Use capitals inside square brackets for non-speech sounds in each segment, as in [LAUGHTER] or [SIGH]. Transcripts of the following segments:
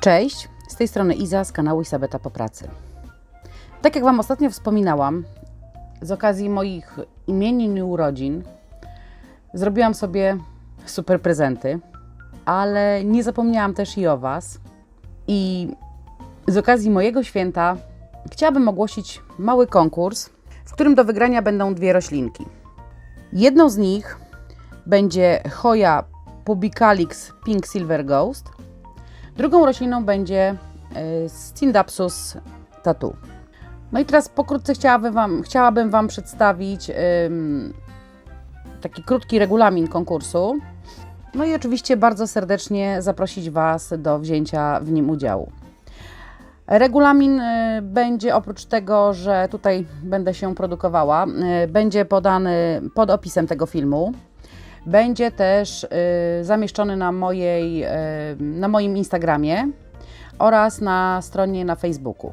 Cześć, z tej strony Iza z kanału Isabeta po pracy. Tak jak Wam ostatnio wspominałam, z okazji moich imienin i urodzin zrobiłam sobie super prezenty, ale nie zapomniałam też i o Was. I z okazji mojego święta chciałabym ogłosić mały konkurs, w którym do wygrania będą dwie roślinki. Jedną z nich będzie Hoya pubicalix Pink Silver Ghost, drugą rośliną będzie y, Scindapsus tatu. No i teraz pokrótce chciałabym Wam, chciałabym wam przedstawić taki krótki regulamin konkursu. No i oczywiście bardzo serdecznie zaprosić Was do wzięcia w nim udziału. Regulamin y, będzie oprócz tego, że tutaj będę się produkowała, y, będzie podany pod opisem tego filmu. Będzie też y, zamieszczony na, mojej, y, na moim Instagramie oraz na stronie na Facebooku.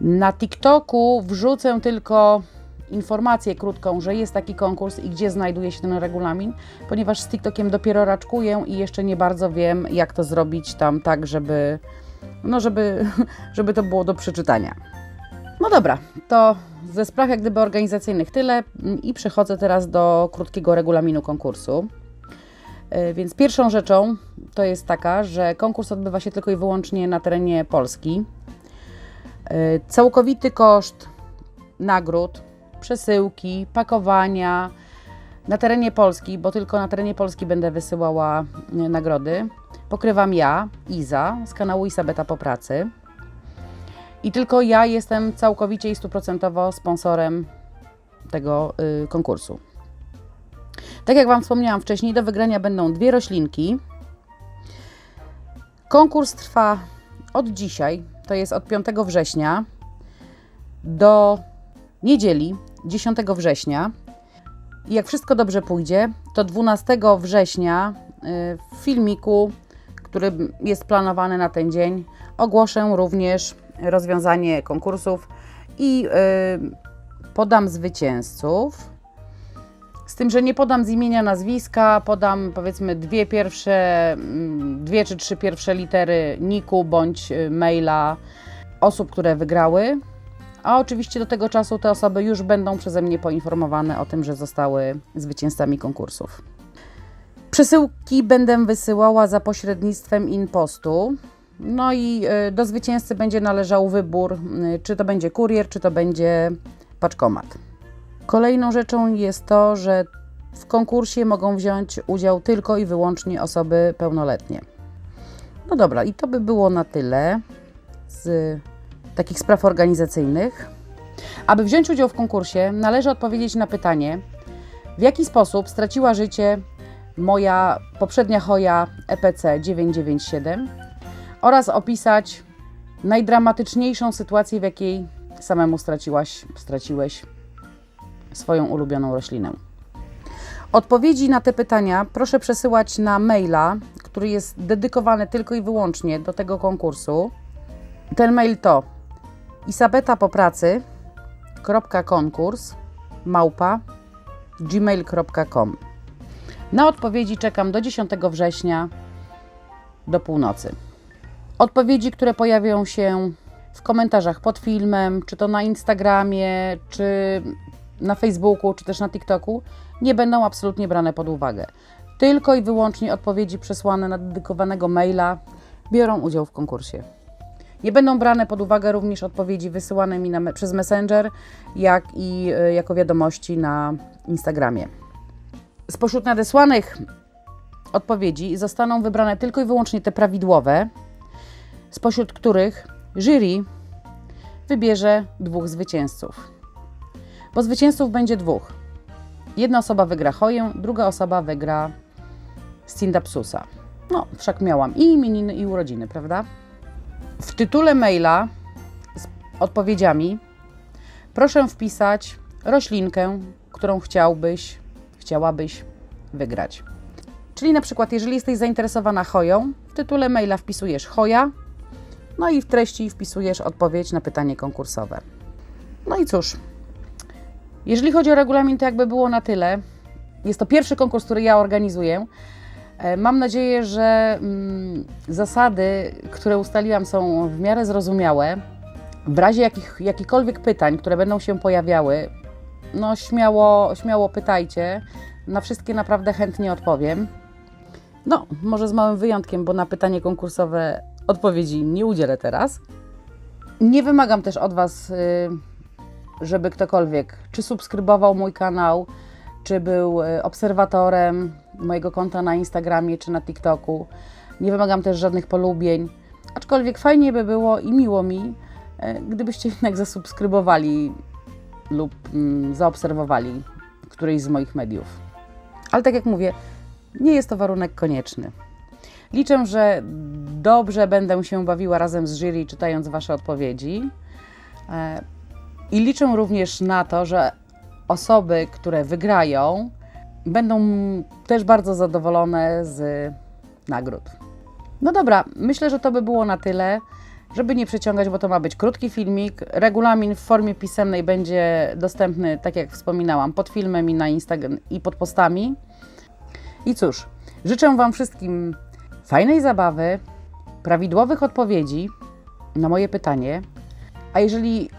Na TikToku wrzucę tylko informację krótką, że jest taki konkurs i gdzie znajduje się ten regulamin, ponieważ z TikTokiem dopiero raczkuję i jeszcze nie bardzo wiem, jak to zrobić tam tak, żeby, no żeby, [LAUGHS] żeby to było do przeczytania. No dobra, to ze spraw jak gdyby organizacyjnych tyle i przechodzę teraz do krótkiego regulaminu konkursu. E, Więc pierwszą rzeczą to jest taka, że konkurs odbywa się tylko i wyłącznie na terenie Polski. E, Całkowity koszt nagród, przesyłki, pakowania na terenie Polski, bo tylko na terenie Polski będę wysyłała e, nagrody, pokrywam ja, Iza, z kanału Isabeta po pracy. I tylko ja jestem całkowicie i stuprocentowo sponsorem tego y, konkursu. Tak jak Wam wspomniałam wcześniej, do wygrania będą dwie roślinki. Konkurs trwa od dzisiaj, to jest od 5 września do niedzieli 10 września. I jak wszystko dobrze pójdzie, to 12 września y, w filmiku, który jest planowany na ten dzień, ogłoszę również rozwiązanie konkursów i y, podam zwycięzców. Z tym, że nie podam z imienia nazwiska, podam powiedzmy dwie pierwsze, mm, dwie czy trzy pierwsze litery niku bądź y, maila osób, które wygrały. A oczywiście do tego czasu te osoby już będą przeze mnie poinformowane o tym, że zostały zwycięzcami konkursów. Przesyłki będę wysyłała za pośrednictwem InPostu. No i y, do zwycięzcy będzie należał wybór, y, czy to będzie kurier, czy to będzie paczkomat. Kolejną rzeczą jest to, że w konkursie mogą wziąć udział tylko i wyłącznie osoby pełnoletnie. No dobra, i to by było na tyle z takich spraw organizacyjnych. Aby wziąć udział w konkursie, należy odpowiedzieć na pytanie, w jaki sposób straciła życie moja poprzednia hoja EPC 997 oraz opisać najdramatyczniejszą sytuację, w jakiej samemu straciłaś, straciłeś swoją ulubioną roślinę. Odpowiedzi na te pytania proszę przesyłać na maila, który jest dedykowany tylko i wyłącznie do tego konkursu. Ten mail to isabetapopracy.konkurs Na odpowiedzi czekam do 10 września do północy. Odpowiedzi, które pojawią się w komentarzach pod filmem, czy to na Instagramie, czy na Facebooku, czy też na TikToku, nie będą absolutnie brane pod uwagę. Tylko i wyłącznie odpowiedzi przesłane na dedykowanego maila biorą udział w konkursie. Nie będą brane pod uwagę również odpowiedzi wysyłane mi na, przez Messenger, jak i y, jako wiadomości na Instagramie. Spośród nadesłanych odpowiedzi zostaną wybrane tylko i wyłącznie te prawidłowe, spośród których jury wybierze dwóch zwycięzców. Bo zwycięzców będzie dwóch. Jedna osoba wygra Hoję, druga osoba wygra Scindapsusa. No, wszak miałam i imieniny, i urodziny, prawda? W tytule maila z odpowiedziami proszę wpisać roślinkę, którą chciałbyś, chciałabyś wygrać. Czyli na przykład, jeżeli jesteś zainteresowana hoją, w tytule maila wpisujesz hoja, no i w treści wpisujesz odpowiedź na pytanie konkursowe. No i cóż, jeżeli chodzi o regulamin, to jakby było na tyle. Jest to pierwszy konkurs, który ja organizuję. E, Mam nadzieję, że mm, zasady, które ustaliłam, są w miarę zrozumiałe. W razie jakich, jakichkolwiek pytań, które będą się pojawiały, no śmiało, śmiało pytajcie. Na wszystkie naprawdę chętnie odpowiem. No, może z małym wyjątkiem, bo na pytanie konkursowe odpowiedzi nie udzielę teraz. Nie wymagam też od Was, y, żeby ktokolwiek czy subskrybował mój kanał, czy był y, obserwatorem mojego konta na Instagramie czy na TikToku. Nie wymagam też żadnych polubień, aczkolwiek fajnie by było i miło mi, y, gdybyście jednak zasubskrybowali lub mm, zaobserwowali któryś z moich mediów. Ale tak jak mówię, nie jest to warunek konieczny. Liczę, że dobrze będę się bawiła razem z jury, czytając Wasze odpowiedzi. I liczę również na to, że osoby, które wygrają, będą też bardzo zadowolone z nagród. No dobra, myślę, że to by było na tyle. Żeby nie przeciągać, bo to ma być krótki filmik. Regulamin w formie pisemnej będzie dostępny, tak jak wspominałam, pod filmem i na Instagram i pod postami. I cóż, życzę Wam wszystkim fajnej zabawy, prawidłowych odpowiedzi na moje pytanie. A jeżeli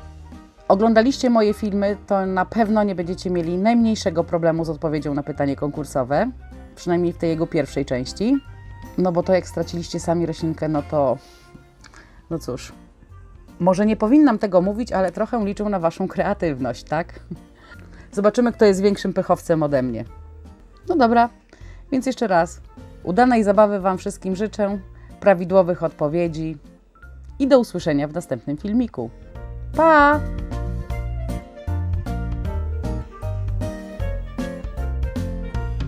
oglądaliście moje filmy, to na pewno nie będziecie mieli najmniejszego problemu z odpowiedzią na pytanie konkursowe, przynajmniej w tej jego pierwszej części. No bo to jak straciliście sami roślinkę, no to no cóż. Może nie powinnam tego mówić, ale trochę liczę na Waszą kreatywność, tak? Zobaczymy, kto jest większym pechowcem ode mnie. No dobra, więc jeszcze raz. Udanej zabawy Wam wszystkim życzę, prawidłowych odpowiedzi i do usłyszenia w następnym filmiku. Pa!